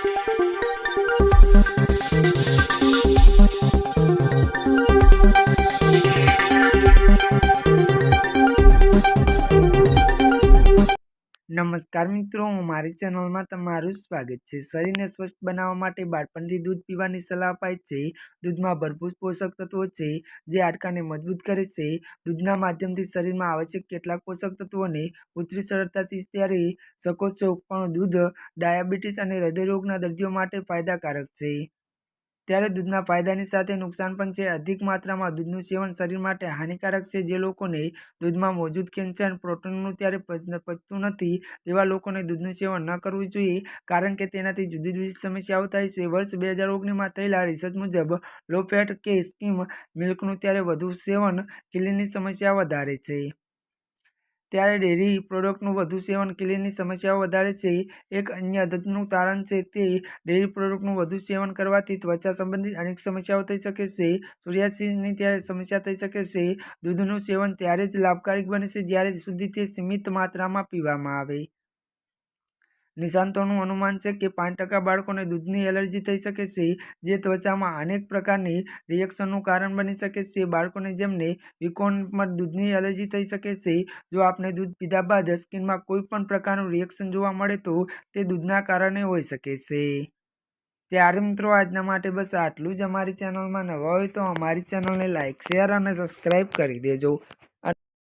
Thank you. નમસ્કાર મિત્રો, હું મારી ચેનલમાં તમારું સ્વાગત છે. શરીરને સ્વસ્થ બનાવવા માટે બાળપણથી દૂધ પીવાની સલાહ અપાય છે. દૂધમાં ભરપૂર પોષક તત્વો છે, જે હાડકાને મજબૂત કરે છે. દૂધના માધ્યમથી શરીરમાં આવશ્યક કેટલાક પોષક તત્વોને પુત્રી સરળતાથી ત્યારે શકો છો પણ દૂધ, ડાયાબિટીસ અને હૃદયરોગના દર્દીઓ માટે ફાયદાકારક છે. ત્યારે દૂધના ફાયદાની સાથે નુકસાન પણ છે. અધિક માત્રામાં દૂધનું સેવન શરીર માટે હાનિકારક છે. જે લોકોને દૂધમાં મોજૂદ કેલ્શિયમ પ્રોટીનનું ત્યારે પચતું નથી તેવા લોકોને દૂધનું સેવન ન કરવું જોઈએ કારણ કે તેનાથી જુદી જુદી સમસ્યાઓ થાય છે. વર્ષ બે હજાર ઓગણીસમાં થયેલા રિસર્ચ મુજબ લો ફેટ કે સ્કીમ મિલ્કનું ત્યારે વધુ સેવન કિડનીની સમસ્યા વધારે છે. ત્યારે ડેરી પ્રોડક્ટનું વધુ સેવન કિડનીની સમસ્યાઓ વધારે છે. એક અન્ય અદ્યતનું તારણ છે તે ડેરી પ્રોડક્ટનું વધુ સેવન કરવાથી ત્વચા સંબંધિત અનેક સમસ્યાઓ થઈ શકે છે. સોરિયાસિસની ત્યારે સમસ્યા થઈ શકે છે. દૂધનું સેવન ત્યારે જ લાભકારક બને છે જ્યારે સુધી તે સીમિત માત્રામાં પીવામાં આવે. નિષ્ણાતોનું અનુમાન છે કે પાંચ ટકા બાળકોને દૂધની એલર્જી થઈ શકે છે, જે ત્વચામાં અનેક પ્રકારની રિએક્શનનું કારણ બની શકે છે. બાળકોને જેમને વિકોનમાં દૂધની એલર્જી થઈ શકે છે, જો આપણે દૂધ પીધા બાદ સ્કિનમાં કોઈ પણ પ્રકારનું રિએક્શન જોવા મળે તો તે દૂધના કારણે હોઈ શકે છે. ત્યારે મિત્રો, આજના માટે બસ આટલું જ. અમારી ચેનલમાં નવા હોય તો અમારી ચેનલને લાઇક શેર અને સબસ્ક્રાઈબ કરી દેજો.